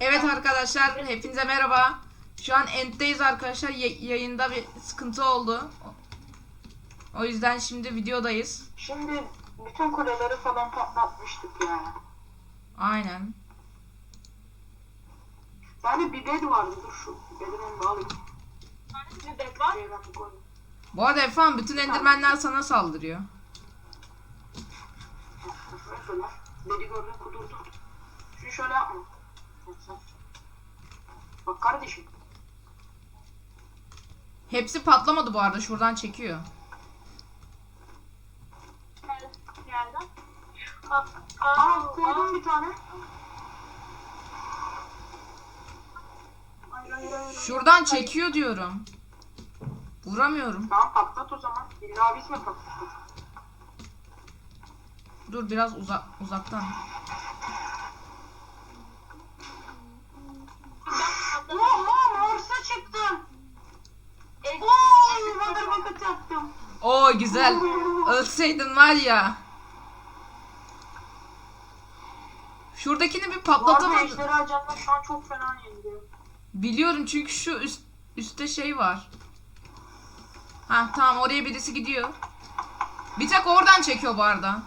Evet arkadaşlar hepinize merhaba. Şu an End'deyiz arkadaşlar. Ya- yayında bir sıkıntı oldu. O yüzden şimdi videodayız. Şimdi bütün kuleleri falan patlatmıştık yani. Aynen. Yani bir bed vardı dur şu bedi ben de alayım. Bir bed var. Koyayım. Bu arada Efan bütün endirmenler sana saldırıyor. Bedi gördün kudurdun. Şunu şöyle yapma. Bak kardeşim. Hepsi patlamadı bu arada. Şuradan çekiyor. Nereden? Aa, Aa koydum bir tane. Şuradan çekiyor diyorum. Vuramıyorum. Tamam patlat o zaman. İlla biz mi patlattık? Dur biraz uza uzaktan. Oha morsa çıktım. Oy Wonder Bucket yaptım. Oo güzel. Ölseydin var ya. Şuradakini bir patlatamadım. Ejderha Can'la şu an çok fena yeniliyor. Biliyorum çünkü şu üst, üstte şey var. Ha tamam oraya birisi gidiyor. Bir tek oradan çekiyor bu arada.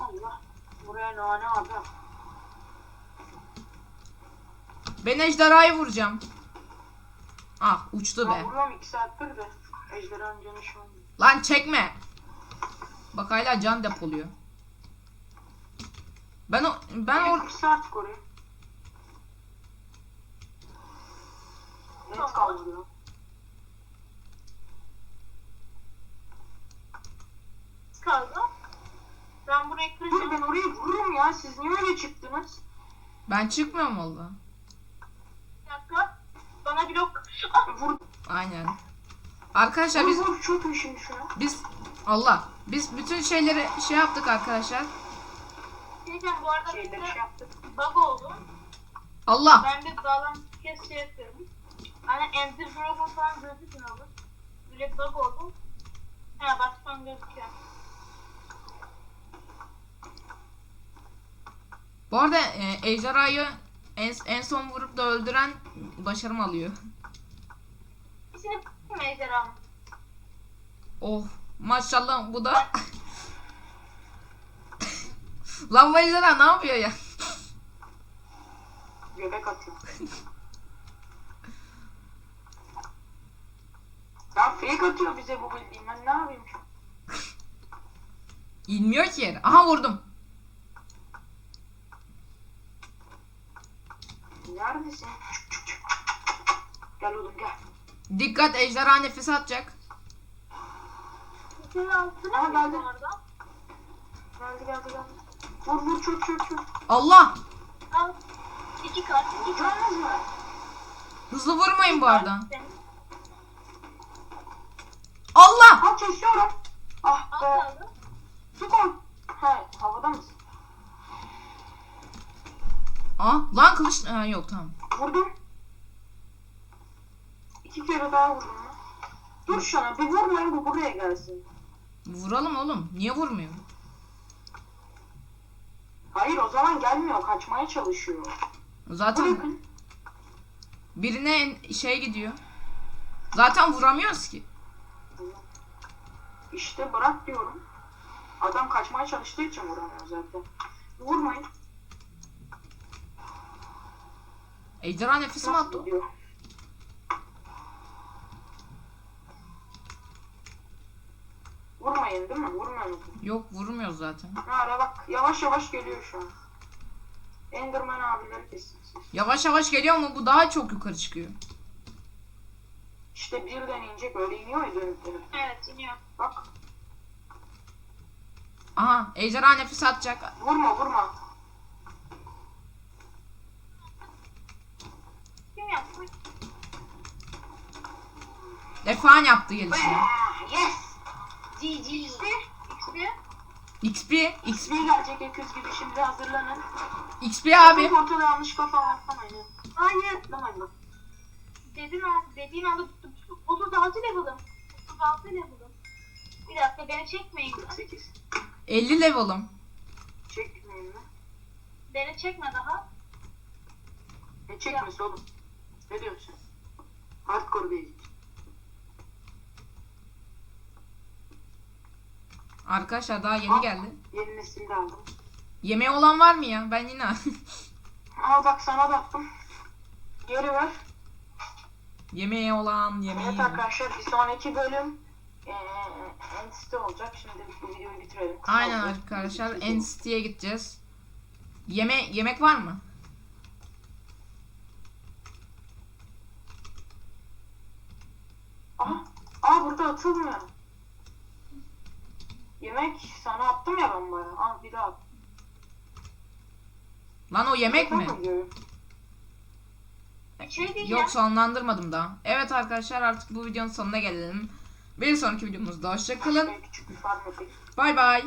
Allah. Buraya nane abi. Ben ejderhayı vuracağım. Ah uçtu Ben be. vuruyorum 2 saattir de. Ejderhanın canı şu an. Lan çekme. Bak hala can depoluyor. Ben o ben or 40 saat koruyor. Net kaldırıyor. kaldı. Ben burayı Dur kıracağım. ben orayı vururum ya. Siz niye öyle çıktınız? Ben çıkmıyorum valla. Bir dakika. Bana blok. Ah, Vur. Aynen. Arkadaşlar Vur biz vur çökün şimdi şuna. biz Allah biz bütün şeyleri şey yaptık arkadaşlar. diyeceğim bu arada Şeyleri şey yaptık. bug oldu. Allah. Ben bir bağlantı kes şey yapıyorum. Hani enter dragon falan gözükmüyordu. Böyle bug oldu. Ha bak an gözüküyor. Bu arada e, ejderhayı en, en son vurup da öldüren başarım alıyor. İçine mi ejderha? Oh maşallah bu da Lan bu ejderha ne yapıyor ya? Göbek atıyor. ya fake atıyor bize bu bildiğin. Ben ne yapayım şu? İnmiyor ki yere. Aha vurdum. Neredesin? Gel oğlum gel. Dikkat ejderha nefes atacak. İçine altına Aa, mı geldi. arada? Geldi geldi geldi. Vur vur çök çök çök. Allah! Al. İki kart. iki kart. Görmez mi? Hızlı vurmayın bu arada. Senin. Allah! Ha kesiyorum. Ah Al be. kaldı. Su koy. He havada mısın? Aa, lan kılıç... Ha, yok tamam. Vurdum. İki kere daha vurdum. Dur şuna bir vurmayın bu buraya gelsin. Vuralım oğlum. Niye vurmuyor? Hayır o zaman gelmiyor kaçmaya çalışıyor. Zaten Bırakın. birine şey gidiyor. Zaten vuramıyoruz ki. İşte bırak diyorum. Adam kaçmaya çalıştığı için vuramıyor zaten. Vurmayın. Ejderha nefesi mi attı? Vurmayın değil mi? Vurmuyor musun? Yok vurmuyoruz zaten. Ha bak yavaş yavaş geliyor şu an. Enderman abileri kesin. Yavaş yavaş geliyor ama bu daha çok yukarı çıkıyor. İşte birden inecek öyle iniyor ya dönüp dönüp. Evet iniyor. Bak Aha ejderha nefes atacak. vurma vurma. Kim yaptı? Defan yaptı gelişini. Yes! GG. XP. XP. XP, XP, gelecek öküz gibi şimdi hazırlanın. XP abi. Ortada yanlış kafa atlamayın. Hayır. Atlamayın bak. Dedin, dediğin anda tuttum. 36 level'ım. 36 level'ım. Bir dakika beni çekmeyin. 48. 50 level'ım. Çekmeyeyim mi? Beni çekme daha. Ne çekmesi oğlum? Ne diyorsun sen? Hardcore değil. Arkadaşlar daha yeni geldi. Yeni nesilde aldım. Yemeği olan var mı ya? Ben yine Al bak sana da attım. Geri ver. yemeği olan yemeği. Evet arkadaşlar bir sonraki bölüm eee Enstitü olacak. Şimdi bu videoyu bitirelim. Kısa Aynen oldu. arkadaşlar NCT'ye gideceğiz. Yeme yemek var mı? Aha. Aa burada atılmıyor. Yemek sana attım ya ben bana. Al bir daha at. Lan o yemek mi? Şey. Yok sonlandırmadım daha. Evet arkadaşlar artık bu videonun sonuna gelelim. Bir sonraki videomuzda hoşçakalın. Bay bay.